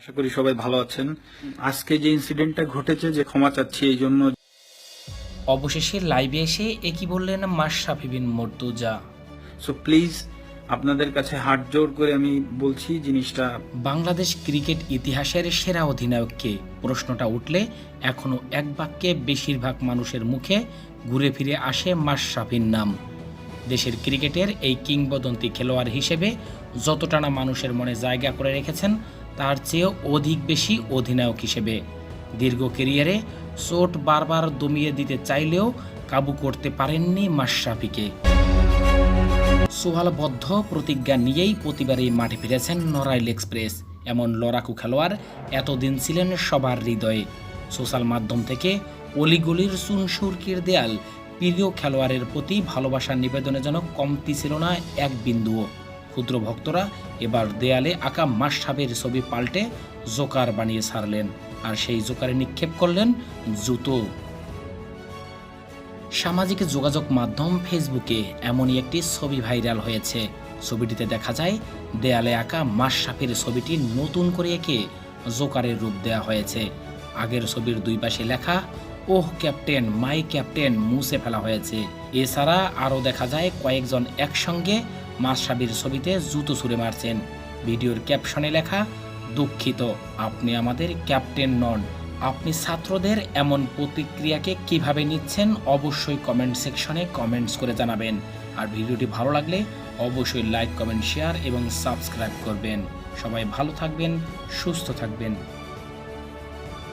আশা করি সবাই ভালো আছেন। আজকে যে ইনসিডেন্টটা ঘটেছে যে ক্ষমা চাচ্ছি এই জন্য অবশেষে লাইভে এসে একই বললেন মাশরাফি বিন মর্তুজা। সো প্লিজ আপনাদের কাছে হাত জোর করে আমি বলছি জিনিসটা। বাংলাদেশ ক্রিকেট ইতিহাসের সেরা অধিনায়ককে প্রশ্নটা উঠলে এখনও এক বাক্যে বেশিরভাগ মানুষের মুখে ঘুরে ফিরে আসে মাশরাফির নাম। দেশের ক্রিকেটের এই কিংবদন্তি খেলোয়াড় হিসেবে যতটা না মানুষের মনে জায়গা করে রেখেছেন তার চেয়েও অধিক বেশি অধিনায়ক হিসেবে। দীর্ঘ কেরিয়ারে চোট বারবার দমিয়ে দিতে চাইলেও কাবু করতে পারেননি মাশরাফিকে। সোহালবদ্ধ প্রতিজ্ঞা নিয়েই প্রতিবারই মাঠে ফিরেছেন নড়াইল এক্সপ্রেস। এমন লড়াকু খেলোয়াড় এতদিন ছিলেন সবার হৃদয়ে। সোশ্যাল মাধ্যম থেকে অলিগলির সুনসুরকির দেয়াল, প্রিয় খেলোয়াড়ের প্রতি ভালোবাসার নিবেদনে যেন কমতি ছিল না এক বিন্দুও। ক্ষুদ্র ভক্তরা এবার দেয়ালে আঁকা মাসাবের ছবি পাল্টে জোকার বানিয়ে ছাড়লেন আর সেই জোকারে নিক্ষেপ করলেন জুতো। সামাজিক যোগাযোগ মাধ্যম ফেসবুকে এমনই একটি ছবি ভাইরাল হয়েছে। ছবিটিতে দেখা যায়, দেয়ালে আঁকা মাশরাফির ছবিটি নতুন করে এঁকে জোকারের রূপ দেওয়া হয়েছে। আগের ছবির দুই পাশে লেখা, ওহ, ক্যাপ্টেন, মাই ক্যাপ্টেন মুছে ফেলা হয়েছে। এছাড়া আরও দেখা যায়, কয়েকজন একসঙ্গে মাশরাফির ছবিতে জুতো ছুঁড়ে মারছেন। ভিডিওর ক্যাপশনে লেখা, দুঃখিত, আপনি আমাদের ক্যাপ্টেন নন। আপনি ছাত্রদের এমন প্রতিক্রিয়াকে কীভাবে নিচ্ছেন অবশ্যই কমেন্ট সেকশনে কমেন্টস করে জানাবেন। আর ভিডিওটি ভালো লাগলে অবশ্যই লাইক, কমেন্ট, শেয়ার এবং সাবস্ক্রাইব করবেন। সবাই ভালো থাকবেন, সুস্থ থাকবেন।